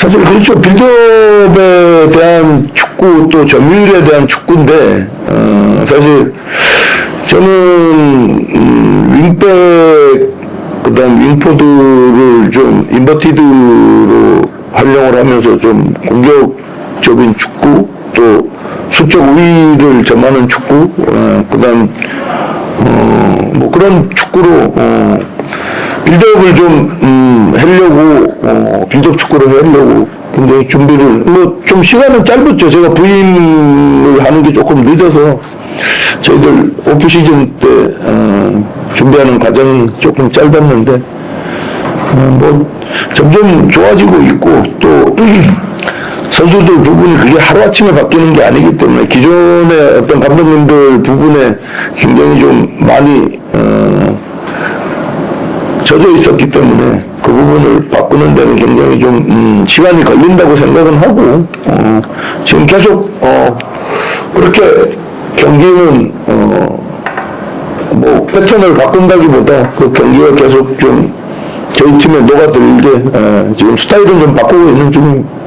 사실 그렇죠. 빌드업에 대한 축구 또 점유율에 대한 축구인데 어, 사실 저는 음, 윙백 그다음 윙포드를 좀 인버티드로 활용을 하면서 좀 공격적인 축구 또 수적 우위를 점하는 축구 어, 그다음 어, 뭐 그런 축구로 어, 빌드업을 좀 음, 하려고 어, 빌드업 축구를 하려고 굉장히 준비를 뭐 좀 시간은 짧았죠. 제가 부임을 하는 게 조금 늦어서 저희들 오프 시즌 때 어, 준비하는 과정이 조금 짧았는데 어, 뭐 점점 좋아지고 있고 또 선수들 부분이 그게 하루아침에 바뀌는 게 아니기 때문에 기존의 어떤 감독님들 부분에 굉장히 좀 많이 어, 젖어 있었기 때문에 그 부분을 바꾸는 데는 굉장히 좀 음, 시간이 걸린다고 생각은 하고 어, 지금 계속 어, 그렇게 경기는 어, 뭐 패턴을 바꾼다기보다 그 경기가 계속 좀 저희 팀에 녹아들게 어, 지금 스타일은 좀 바꾸고 있는 중입니다.